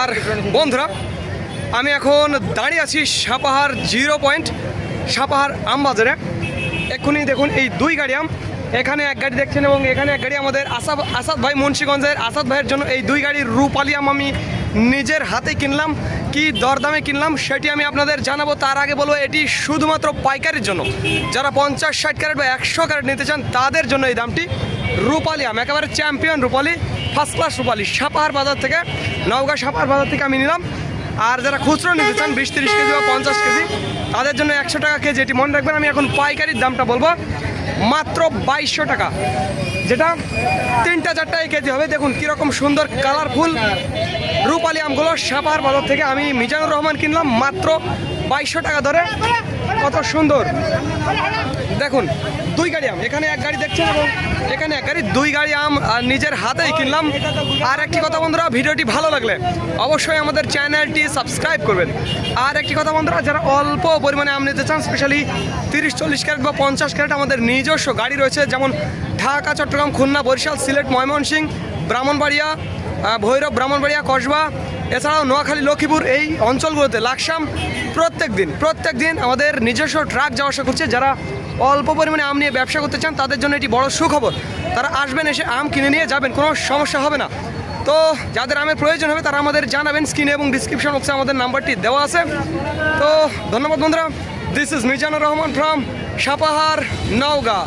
আর বন্ধুরা, আমি এখন দাঁড়িয়ে আছি সাপাহার জিরো পয়েন্ট, সাপাহার আমবাজারে। এক্ষুনি দেখুন এই দুই গাড়ি আম, এখানে এক গাড়ি দেখছেন এবং এখানে এক গাড়ি আমাদের আসাদ আসাদ ভাই মুন্সীগঞ্জের, আসাদ ভাইয়ের জন্য এই দুই গাড়ির রূপালি আম আমি নিজের হাতে কিনলাম। কি দরদামে কিনলাম সেটি আমি আপনাদের জানাব। তার আগে বলব, এটি শুধুমাত্র পাইকারির জন্য। যারা পঞ্চাশ, ষাট ক্যারেট বা একশো ক্যারেট নিতে চান, তাদের জন্য এই দামটি রূপালি আম, একেবারে champion Rupali. First class Rupali, Sapahar বাজার থেকে, নওগাঁ সাপাহার বাজার থেকে আমি নিলাম। আর যারা খুচরো নিতে চান, বিশ তিরিশ কেজি বা পঞ্চাশ কেজি, তাদের জন্য একশো টাকা কেজি এটি মনে রাখবেন। আমি এখন পাইকারির দামটা বলব। মাত্র বাইশশো টাকা। যেটা তিনটা চারটায় কেজি হবে। দেখুন কীরকম সুন্দর কালারফুল রূপালি আমগুলো সাপাহার বাজার থেকে আমি মিজানুর রহমান কিনলাম। মাত্র বাইশশো টাকা ধরে কত সুন্দর। দেখুন, দুই গাড়ি আম। এখানে এক গাড়ি দেখছেন এবং এখানে এক গাড়ি, দুই গাড়ি আম নিজের হাতেই কিনলাম। আর একটি কথা বন্ধুরা, ভিডিওটি ভালো লাগলে অবশ্যই আমাদের চ্যানেলটি সাবস্ক্রাইব করবেন। আর একটি কথা বন্ধুরা, যারা অল্প পরিমাণে আম নিতে চান স্পেশালি তিরিশ, চল্লিশ ক্যারেট বা পঞ্চাশ ক্যারেট আমাদের নিজস্ব গাড়ি রয়েছে, যেমন ঢাকা, চট্টগ্রাম, খুলনা, বরিশাল, সিলেট, ময়মনসিংহ, ব্রাহ্মণবাড়িয়া ভৈরব, ব্রাহ্মণবাড়িয়া, কসবা, এছাড়াও নোয়াখালী, লক্ষ্মীপুর এই অঞ্চলগুলোতে লাকসাম প্রত্যেক দিন প্রত্যেক দিন আমাদের নিজস্ব ট্রাক যাওয়া আসা করছে। যারা অল্প পরিমাণে আম নিয়ে ব্যবসা করতে চান, তাদের জন্য এটি বড় সুখবর। তারা আসবেন এসে আম কিনে নিয়ে যাবেন, কোনো সমস্যা হবে না। তো যাদের আমের প্রয়োজন হবে, তারা আমাদের জানাবেন, স্ক্রিনে এবং ডিসক্রিপশন বক্সে আমাদের নাম্বারটি দেওয়া আছে। তো ধন্যবাদ বন্ধুরা। This is Mizanur Rahman from Sapahar, Naogaon.